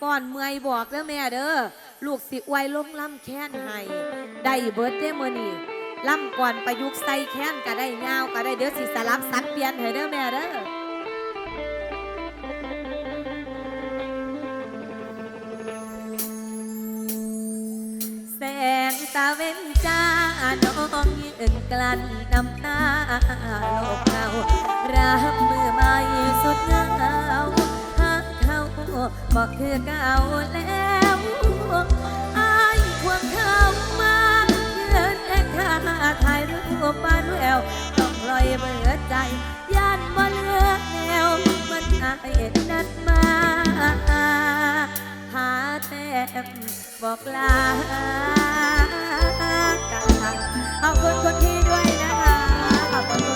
ฟ้อนเมื่อยบอกเด้อแม่เด้อลูกสิอวยลงล่ำแค้นให้ได้เบิดเด้อมื้อนี้ล่ำก่อนประยุกต์ใส่แค้นก็ได้ยาวก็ได้เดี๋ยวสิสลับสับเปลี่ยนให้เด้อแม่เด้อแสงตาเว้นจ้าน้องยืนกลั้นน้ำตาโลกเงารับมือไม่สุดเงา บอกคือเก่าแล้วอายควงเขามาเกินแค่ค่าถ่ายรูปบ้านแววต้องลอยเบื่อใจย่านบ่เลือแนวมันอายนัดมา หาแต้มบอกลากันขอบคุณคนที่ด้วยนะคะขอบคุณ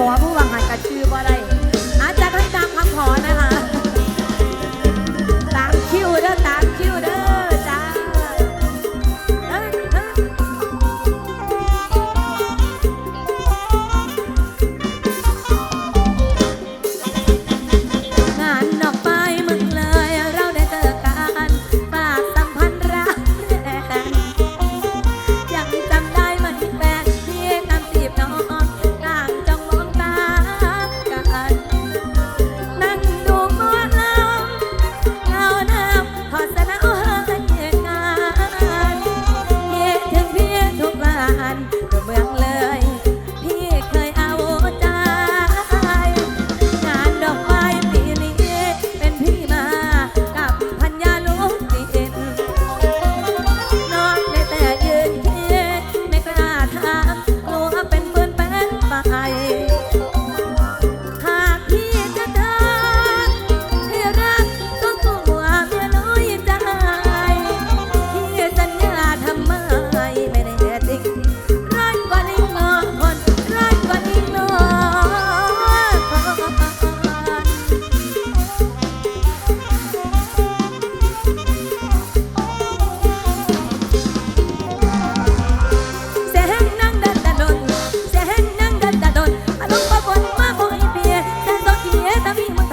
ขอผู้วางหายกระชื่อบ่ได้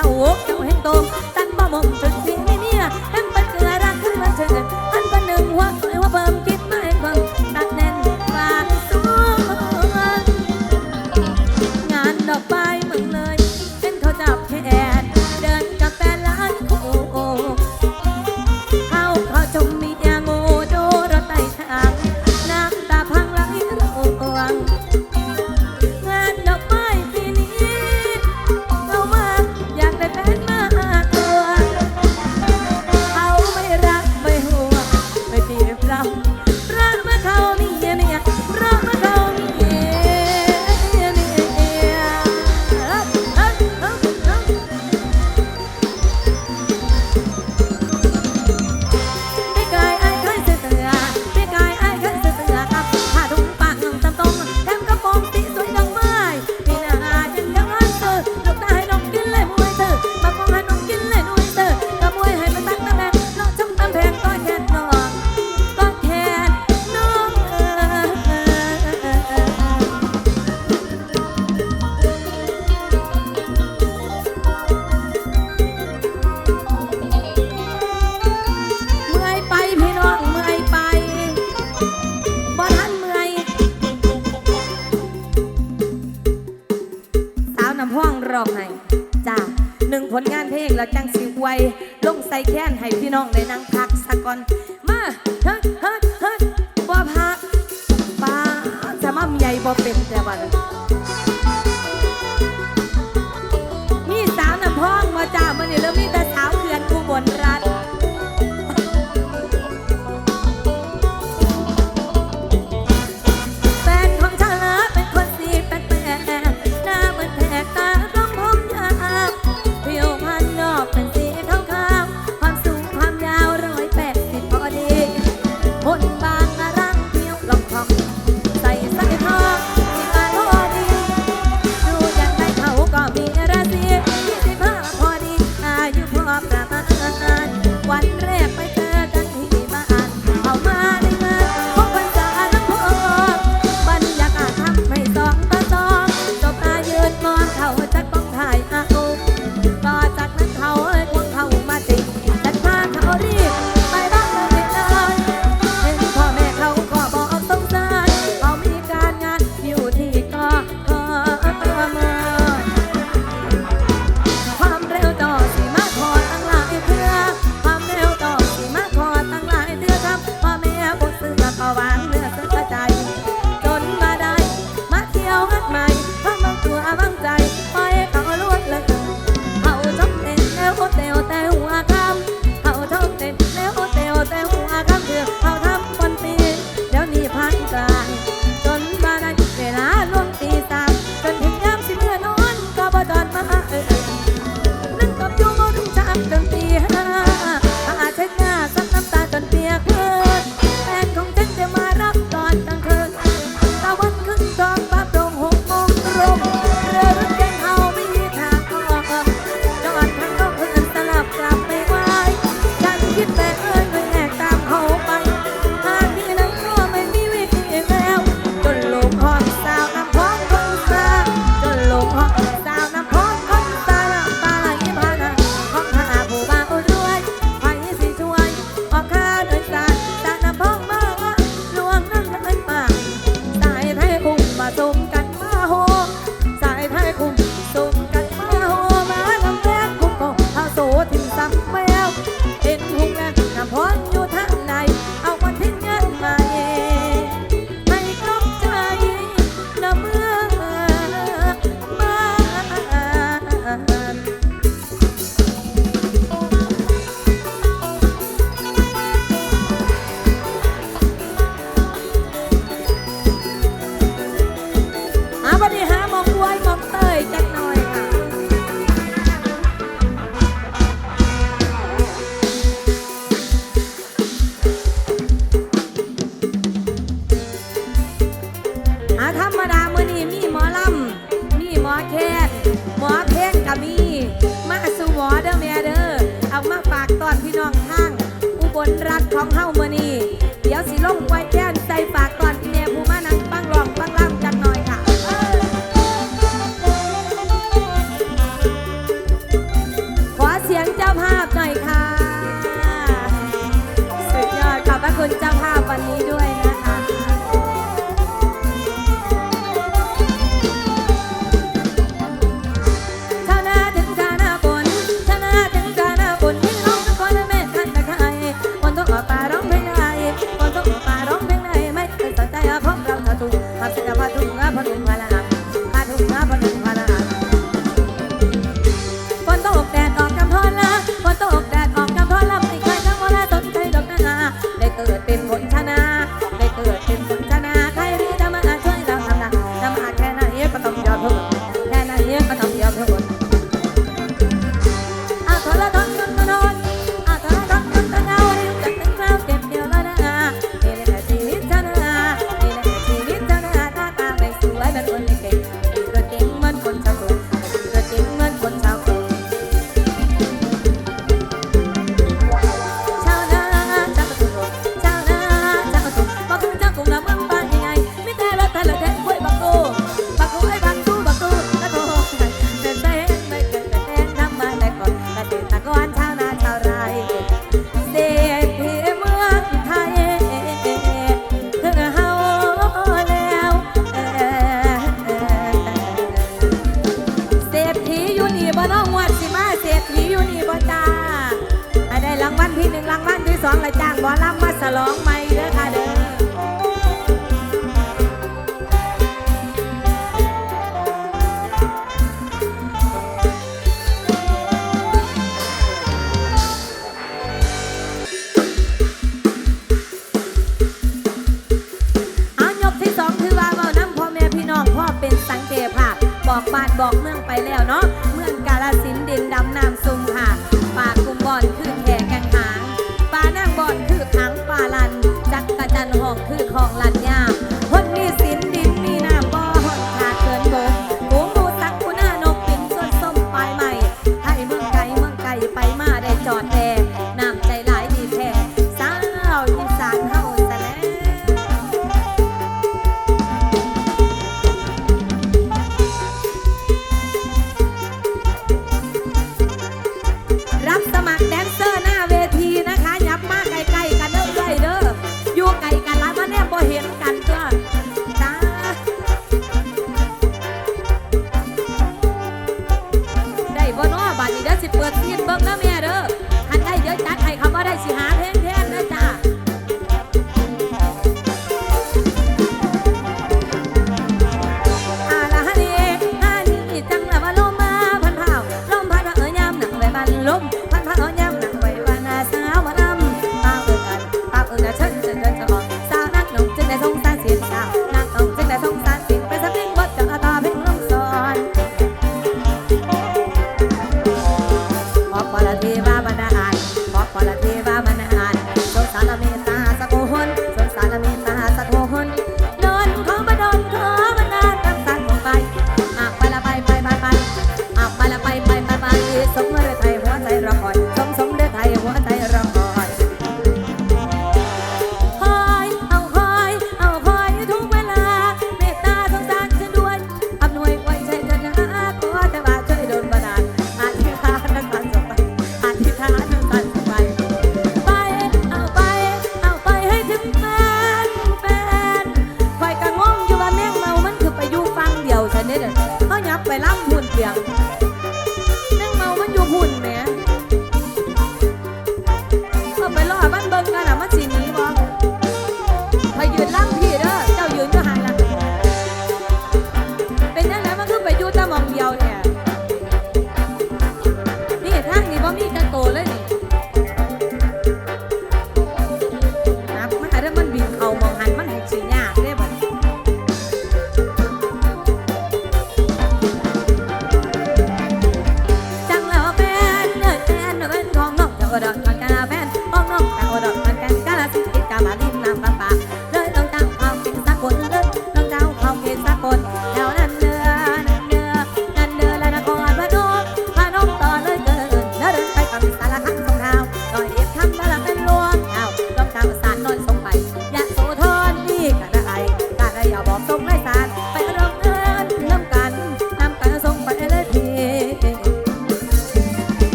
าอกเจ้าแห่งตรงต งพักสะก่อน มาเฮ้ยเฮ้ยเฮ้ยบ่พักป้าจะมั่มใหญ่บ่เป็นแต่วันมีสาวน้ำพองมาจ่ามันนี่แล้วมีแต่สาวเขื่อนกูบนรัฐ tôm.